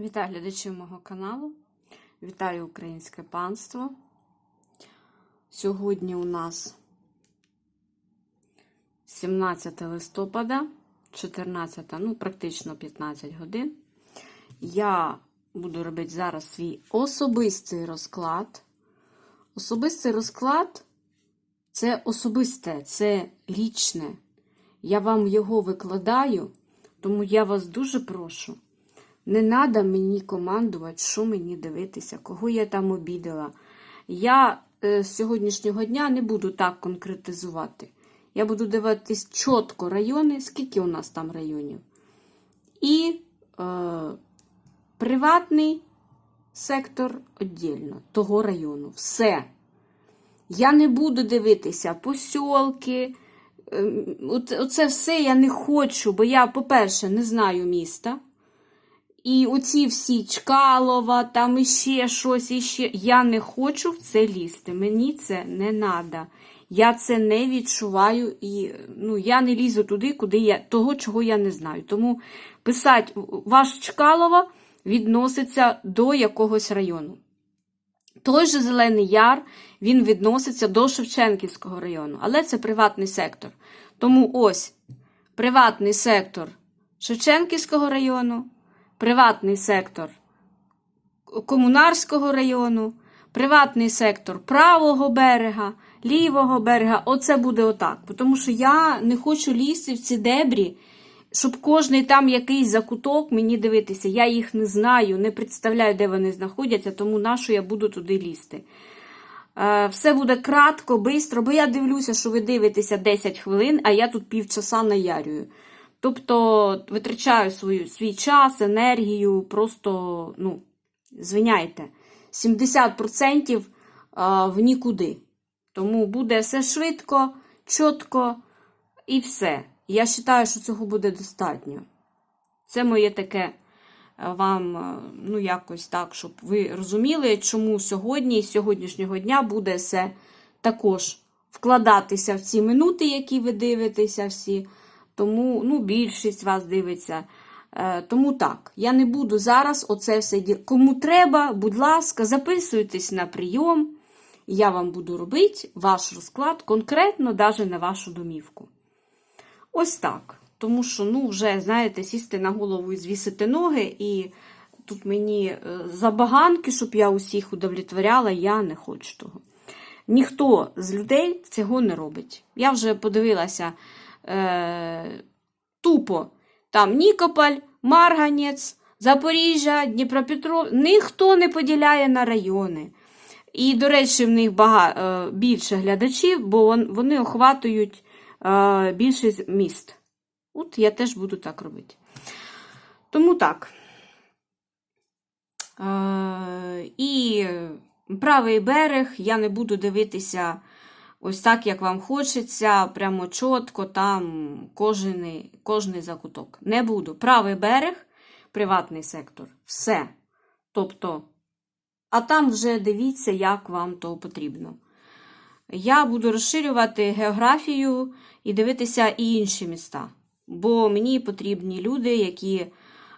Вітаю глядачів мого каналу. Вітаю українське панство. Сьогодні у нас 17 листопада, 14, ну, практично 15 годин. Я буду робити зараз свій особистий розклад. Особистий розклад це особисте, це лічне. Я вам його викладаю, тому я вас дуже прошу. Не треба мені командувати, що мені дивитися, кого я там обідала. Я е, з сьогоднішнього дня не буду так конкретизувати. Я буду дивитись чітко райони, скільки у нас там районів. І е, приватний сектор віддільно того району. Все. Я не буду дивитися посілки. Ем, Оце все я не хочу, бо я, по-перше, не знаю міста. І оці всі Чкалова, там іще щось, іще. Я не хочу в це лізти. Мені це не треба. Я це не відчуваю і ну, я не лізу туди, куди я того, чого я не знаю. Тому писати ваш Чкалова відноситься до якогось району. Той же Зелений Яр він відноситься до Шевченківського району, але це приватний сектор. Тому ось приватний сектор Шевченківського району, приватний сектор Комунарського району, приватний сектор правого берега, лівого берега. Оце буде отак. Тому що я не хочу лізти в ці дебрі, щоб кожний там якийсь закуток мені дивитися. Я їх не знаю, не представляю, де вони знаходяться, тому на що я буду туди лізти. Е, Все буде кратко, бистро, бо я дивлюся, що ви дивитеся 10 хвилин, а я тут півчаса наярюю. Тобто витрачаю свою, свій час, енергію, просто, ну, звиняйте, 70% в нікуди. Тому буде все швидко, чітко і все. Я вважаю, що цього буде достатньо. Це моє таке е, вам, е, ну, якось так, щоб ви розуміли, чому сьогодні, з сьогоднішнього дня буде все також вкладатися в ці минути, які ви дивитеся всі. Тому ну, більшість вас дивиться. Е, Тому так, я не буду зараз оце все діл. Кому треба, будь ласка, записуйтесь на прийом. Я вам буду робити ваш розклад конкретно навіть на вашу домівку. Ось так. Тому що, ну, вже, знаєте, сісти на голову і звісити ноги, і тут мені е, забаганки, щоб я усіх удовлетворяла, я не хочу того. Ніхто з людей цього не робить. Я вже подивилася е, тупо. Там Нікополь, Марганець, Запоріжжя, Дніпропетров. Ніхто не поділяє на райони. І, до речі, в них бага, е, більше глядачів, бо вон- вони охватують е, більшість міст. От я теж буду так робити. Тому так. Е, і правий берег я не буду дивитися ось так, як вам хочеться, прямо чітко, там кожний, кожний закуток. Не буду. Правий берег, приватний сектор. Все. Тобто, а там вже дивіться, як вам то потрібно. Я буду розширювати географію і дивитися і інші міста. Бо мені потрібні люди, які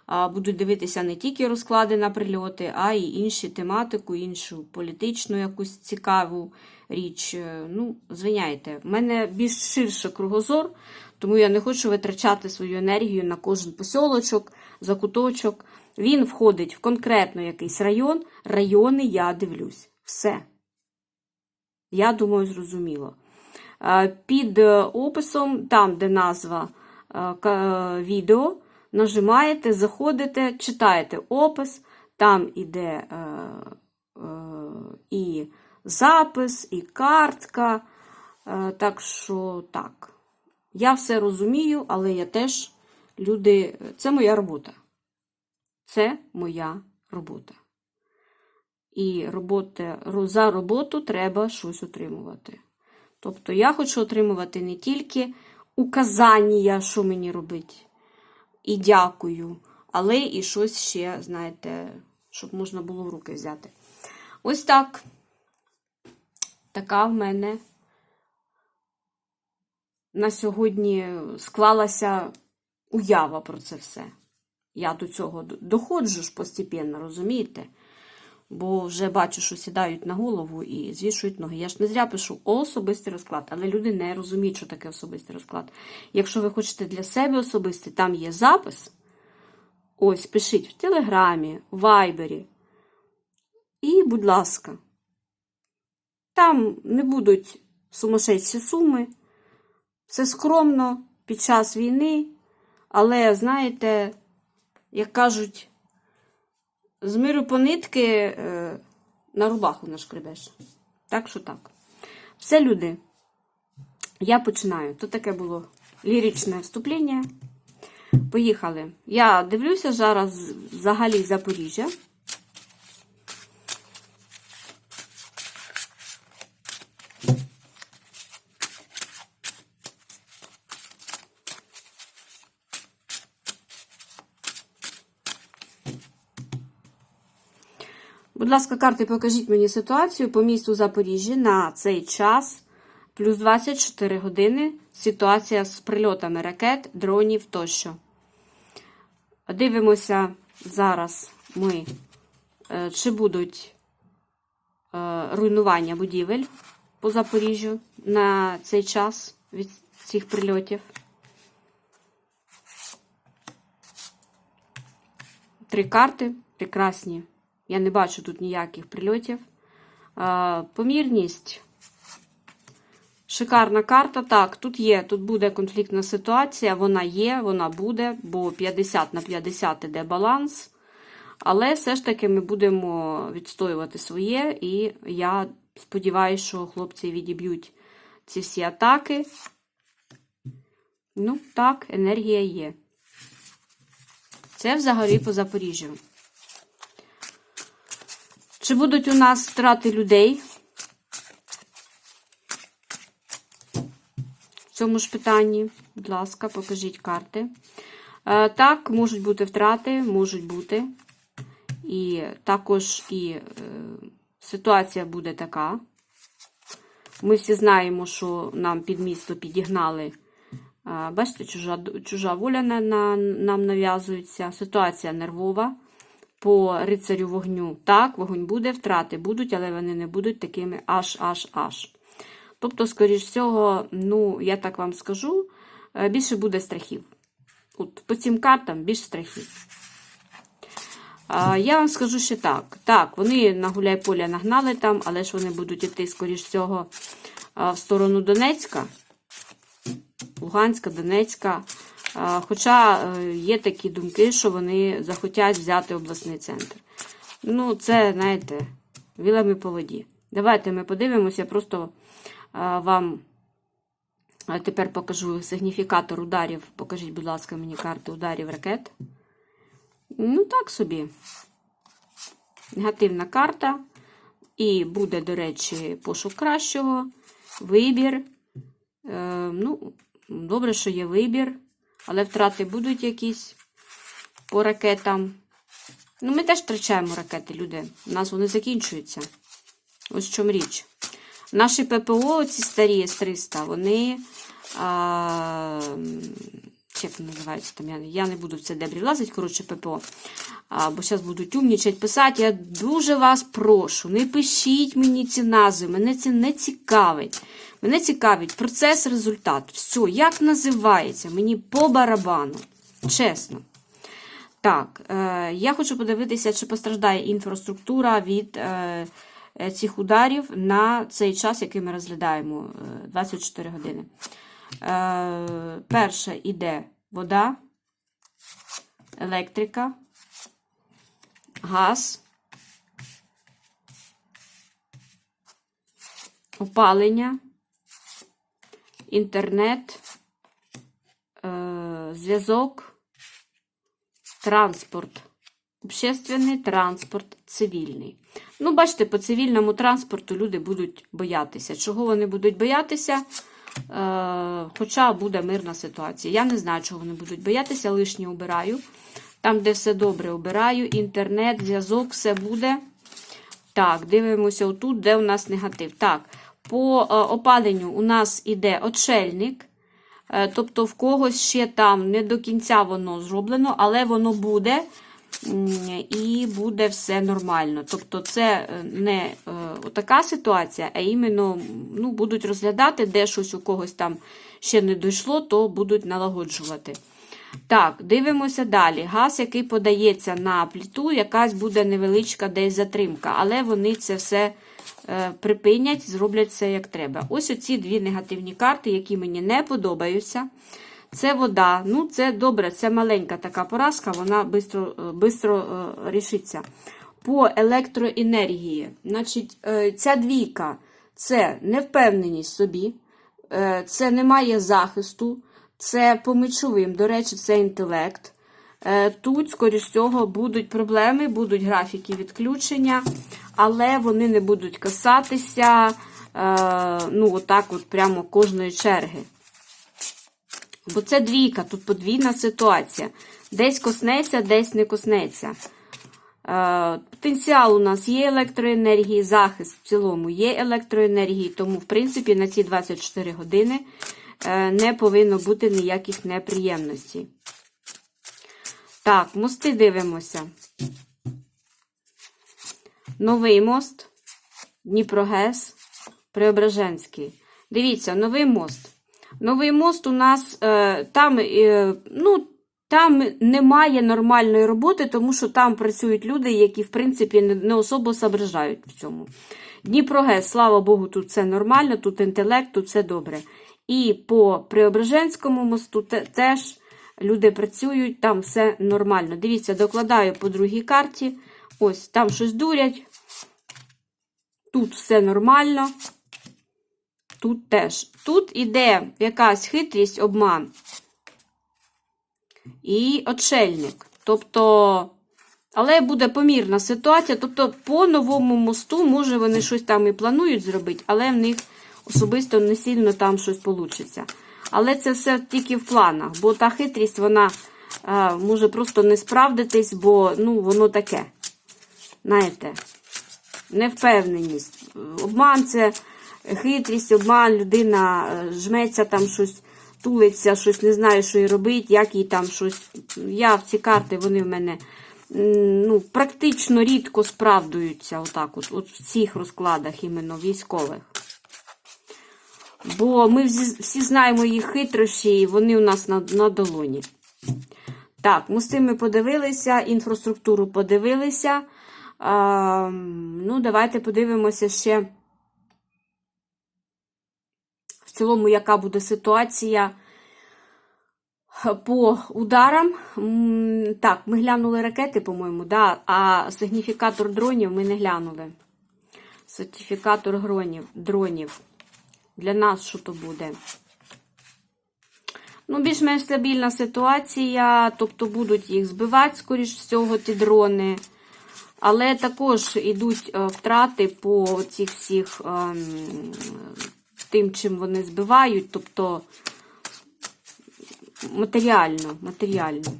будуть дивитися не тільки розклади на прильоти, а й інші тематику, іншу політичну якусь цікаву річ. Е, Ну, звиняйте, в мене більш ширший кругозор, тому я не хочу витрачати свою енергію на кожен посілочок, закуточок. Він входить в конкретно якийсь район. Райони я дивлюсь. Все. Я думаю, зрозуміло. Е, Під е, описом, там, де назва відео, нажимаєте, заходите, читаєте опис, там іде е, е, і запис, і картка. Е, Так що так. Я все розумію, але я теж люди. Це моя робота. Це моя робота. І робота, ро- за роботу треба щось отримувати. Тобто я хочу отримувати не тільки указання, що мені робити, і дякую, але і щось ще, знаєте, щоб можна було в руки взяти. Ось так. Така в мене на сьогодні склалася уява про це все. Я до цього доходжу ж постепенно, розумієте? Бо вже бачу, що сідають на голову і звішують ноги. Я ж не зря пишу особистий розклад, але люди не розуміють, що таке особистий розклад. Якщо ви хочете для себе особистий, там є запис. Ось, пишіть в Телеграмі, в Вайбері. І, будь ласка, там не будуть сумасшедші суми. Все скромно під час війни, але, знаєте, як кажуть, з миру по нитки е, на рубаху нашкребеш. Так що так. Все, люди. Я починаю. Тут таке було ліричне вступлення. Поїхали. Я дивлюся зараз взагалі Запоріжжя. Будь ласка, карти, покажіть мені ситуацію по місту Запоріжжя на цей час. Плюс 24 години. Ситуація з прильотами ракет, дронів тощо. Дивимося зараз ми, е, чи будуть е, руйнування будівель по Запоріжжю на цей час від цих прильотів. Три карти прекрасні. Я не бачу тут ніяких прильотів. Помірність. Шикарна карта. Так, тут є, тут буде конфліктна ситуація, вона є, вона буде, бо 50 на 50 іде баланс. Але все ж таки ми будемо відстоювати своє, і я сподіваюся, що хлопці відіб'ють ці всі атаки. Ну, так, енергія є. Це взагалі по Запоріжжю. Чи будуть у нас втрати людей? В цьому ж питанні, будь ласка, покажіть карти. Е, Так, можуть бути втрати, можуть бути. І також і е, ситуація буде така. Ми всі знаємо, що нам під місто підігнали. Е, Бачите, чужа, чужа воля на, на, нам нав'язується. Ситуація нервова. По рицарю вогню. Так, вогонь буде, втрати будуть, але вони не будуть такими аж, аж, аж. Тобто, скоріш всього, ну, я так вам скажу, е, більше буде страхів. От, по цим картам більше страхів. Я вам скажу ще так. Так, вони на гуляй-поля нагнали там, але ж вони будуть йти, скоріш всього, в сторону Донецька, Луганська, Донецька. Хоча е, є такі думки, що вони захотять взяти обласний центр. Ну, це, знаєте, вілами по воді. Давайте ми подивимося, просто вам тепер покажу сигніфікатор ударів. Покажіть, будь ласка, мені карти ударів ракет. Ну, так собі. Негативна карта. І буде, до речі, пошук кращого, вибір. Е, ну, добре, що є вибір, але втрати будуть якісь по ракетам. Ну, ми теж втрачаємо ракети, люди. У нас вони закінчуються. Ось в чому річ. Наші ППО, ці старі С-300, вони. А, як вони називаються там? Я, я не буду в це дебрі влазити, коротше, ППО. А, бо зараз будуть умнічать писати. Я дуже вас прошу, не пишіть мені ці назви, мене це не цікавить. Мене цікавить процес, результат. Все, як називається, мені по барабану. Чесно. Так, е, я хочу подивитися, чи постраждає інфраструктура від е, е, цих ударів на цей час, який ми розглядаємо е, 24 години. Е, перше іде вода, електрика, газ, опалення, інтернет, е, зв'язок транспорт. Общественний транспорт цивільний. Ну, бачите, по цивільному транспорту люди будуть боятися. Чого вони будуть боятися? Е, хоча буде мирна ситуація. Я не знаю, чого вони будуть боятися, лишнє обираю. Там, де все добре, обираю. Інтернет, зв'язок, все буде. Так, дивимося отут, де у нас негатив. Так, по е, опаленню у нас іде отшельник. Е, Тобто в когось ще там не до кінця воно зроблено, але воно буде і буде все нормально. Тобто, це е, не е, така ситуація, а іменно ну, будуть розглядати, де щось у когось там ще не дійшло, то будуть налагоджувати. Так, дивимося далі. Газ, який подається на пліту, якась буде невеличка десь затримка, але вони це все е, припинять, зроблять все як треба. Ось оці дві негативні карти, які мені не подобаються. Це вода. Ну, це добре, це маленька така поразка, вона швидко рішиться. По електроенергії. Значить, е, ця двійка це невпевненість собі, е, це немає захисту, це по мечовим, до речі, це інтелект. Е, Тут, скоріш всього, будуть проблеми, будуть графіки відключення, але вони не будуть касатися е, ну, отак от прямо кожної черги. Бо це двійка, тут подвійна ситуація. Десь коснеться, десь не коснеться. Е, Потенціал у нас є електроенергії, захист в цілому є електроенергії, тому, в принципі, на ці 24 години е, не повинно бути ніяких неприємностей. Так, мости дивимося. Новий мост, Дніпрогес, Преображенський. Дивіться, новий мост. Новий мост у нас е, там, е, ну, там немає нормальної роботи, тому що там працюють люди, які, в принципі, не, особо соображають в цьому. Дніпрогес, слава Богу, тут все нормально, тут інтелект, тут все добре. І по Преображенському мосту те, теж люди працюють, там все нормально. Дивіться, докладаю по другій карті. Ось, там щось дурять. Тут все нормально. Тут теж. Тут іде якась хитрість, обман. І отшельник. Тобто, але буде помірна ситуація. Тобто, по новому мосту, може, вони щось там і планують зробити, але в них особисто не сильно там щось вийде. Але це все тільки в планах, бо та хитрість, вона а, може просто не справдитись, бо ну, воно таке. Знаєте, невпевненість. Обман це хитрість, обман, людина е, жметься там щось, тулиться, щось не знає, що їй робить, як їй там щось. Я в ці карти, вони в мене ну, практично рідко справдуються отак, от, от в цих розкладах, іменно військових. Бо ми всі, знаємо їх хитрощі, і вони у нас на, на долоні. Так, мости ми подивилися, інфраструктуру подивилися. А, ну, давайте подивимося ще цілому, яка буде ситуація по ударам. Так, ми глянули ракети, по-моєму, да, а сигніфікатор дронів ми не глянули. Сертифікатор дронів. дронів. Для нас що то буде? Ну, більш-менш стабільна ситуація, тобто будуть їх збивати, скоріш всього, ті дрони. Але також йдуть е, втрати по цих всіх ем, тим, чим вони збивають, тобто матеріально, матеріально.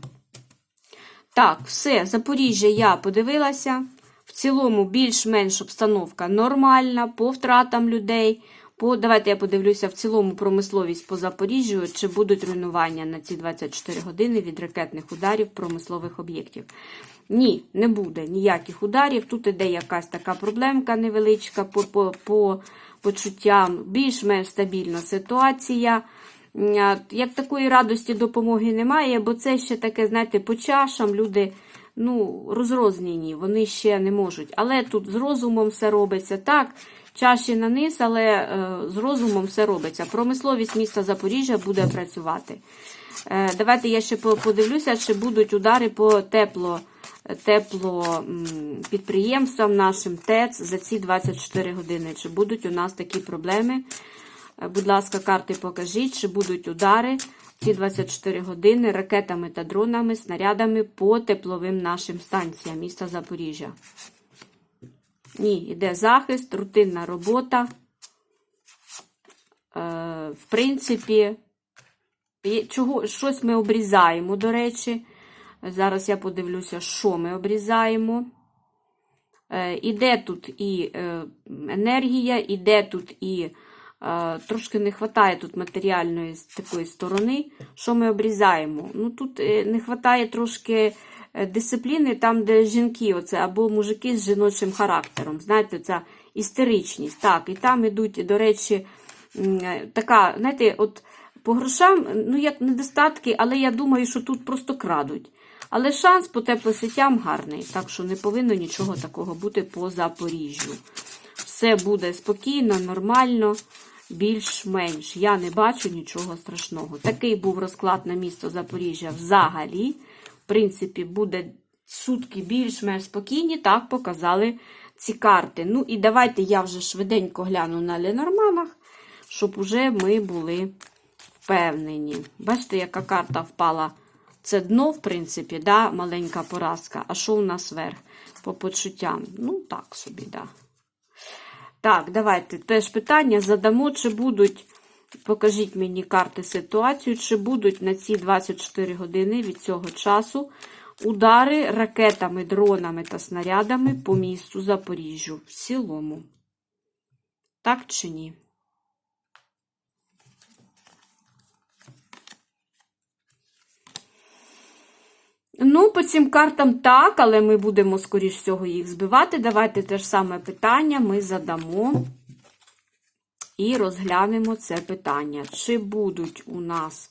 Так, все, Запоріжжя я подивилася. В цілому, більш-менш обстановка нормальна, по втратам людей. По, давайте я подивлюся в цілому промисловість по Запоріжжю, чи будуть руйнування на ці 24 години від ракетних ударів промислових об'єктів. Ні, не буде ніяких ударів. Тут іде якась така проблемка невеличка по, по, по почуттям, більш-менш стабільна ситуація. Як такої радості допомоги немає, бо це ще таке, знаєте, по чашам люди ну, розрознені, вони ще не можуть. Але тут з розумом все робиться так. Чаші на низ, але е, з розумом все робиться. Промисловість міста Запоріжжя буде працювати. Е, давайте я ще подивлюся, чи будуть удари по тепло, тепло підприємствам нашим ТЕЦ за ці 24 години. Чи будуть у нас такі проблеми? Е, будь ласка, карти покажіть, чи будуть удари ці 24 години ракетами та дронами, снарядами по тепловим нашим станціям міста Запоріжжя. Ні, йде захист, рутинна робота. Е, в принципі, чого, щось ми обрізаємо, до речі. Зараз я подивлюся, що ми обрізаємо. Е, іде тут і е, енергія, іде тут і Е, Трошки не вистачає тут матеріальної такої сторони. Що ми обрізаємо? Ну тут не вистачає трошки дисципліни, там, де жінки, оце, або мужики з жіночим характером. Знаєте, ця істеричність. Так, і там ідуть, до речі, така, знаєте, от по грошам, ну як недостатки, але я думаю, що тут просто крадуть. Але шанс по теплосетям гарний, так що не повинно нічого такого бути по Запоріжжю. Все буде спокійно, нормально, більш-менш. Я не бачу нічого страшного. Такий був розклад на місто Запоріжжя взагалі. В принципі, буде сутки більш-менш спокійні, так показали ці карти. Ну і давайте я вже швиденько гляну на Ленорманах, щоб уже ми були впевнені. Бачите, яка карта впала? Це дно, в принципі, да, маленька поразка. А що у нас верх? По почуттям? Ну, так собі, да. Так, давайте теж питання задамо, чи будуть, покажіть мені карти ситуацію, чи будуть на ці 24 години від цього часу удари ракетами, дронами та снарядами по місту Запоріжжю в цілому. Так чи ні? Ну, по цим картам так, але ми будемо, скоріш всього, їх збивати. Давайте те ж саме питання ми задамо і розглянемо це питання. Чи будуть у нас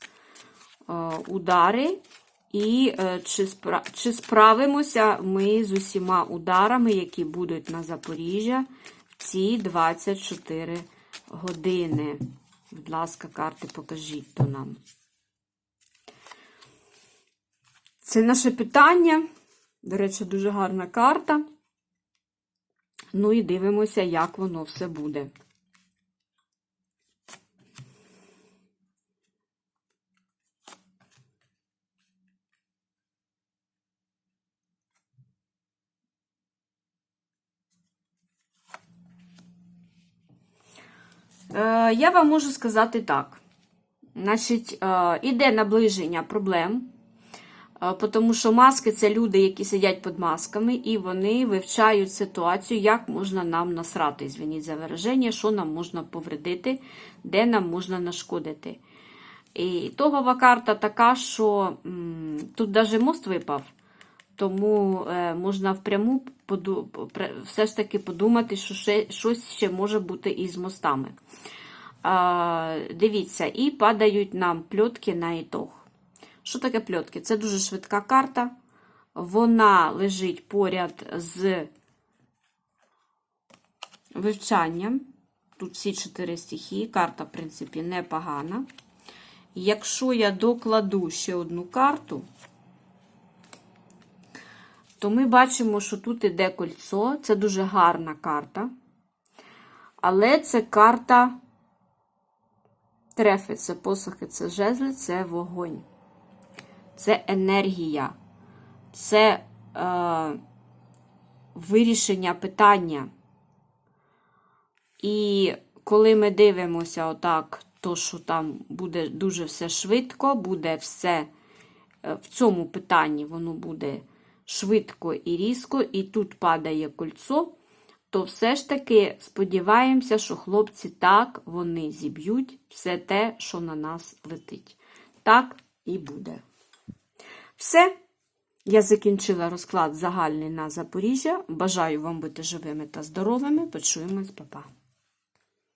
е, удари, і е, чи, чи справимося ми з усіма ударами, які будуть на Запоріжжя в ці 24 години? Будь ласка, карти покажіть то нам. Це наше питання. До речі, дуже гарна карта. Ну і дивимося, як воно все буде. Е, Я вам можу сказати так. Значить, е, іде наближення проблем. Е, Тому що маски це люди, які сидять під масками, і вони вивчають ситуацію, як можна нам насрати, звініть за вираження, що нам можна повредити, де нам можна нашкодити. І тогова карта така, що м, тут навіть мост випав, тому е, можна впряму поду, все ж таки подумати, що ще, щось ще може бути із мостами. А, дивіться, і падають нам пльотки на ітог. Що таке пльотки? Це дуже швидка карта. Вона лежить поряд з вивчанням. Тут всі чотири стихії. Карта, в принципі, непогана. Якщо я докладу ще одну карту, то ми бачимо, що тут іде кольцо. Це дуже гарна карта. Але це карта трефи, це посохи, це жезли, це вогонь це енергія, це е, вирішення питання. І коли ми дивимося отак, то що там буде дуже все швидко, буде все е, в цьому питанні воно буде швидко і різко, і тут падає кольцо, то все ж таки сподіваємося, що хлопці так вони зіб'ють все те, що на нас летить. Так і буде. Все. Я закінчила розклад загальний на Запоріжжя. Бажаю вам бути живими та здоровими. Почуємось, Па-па.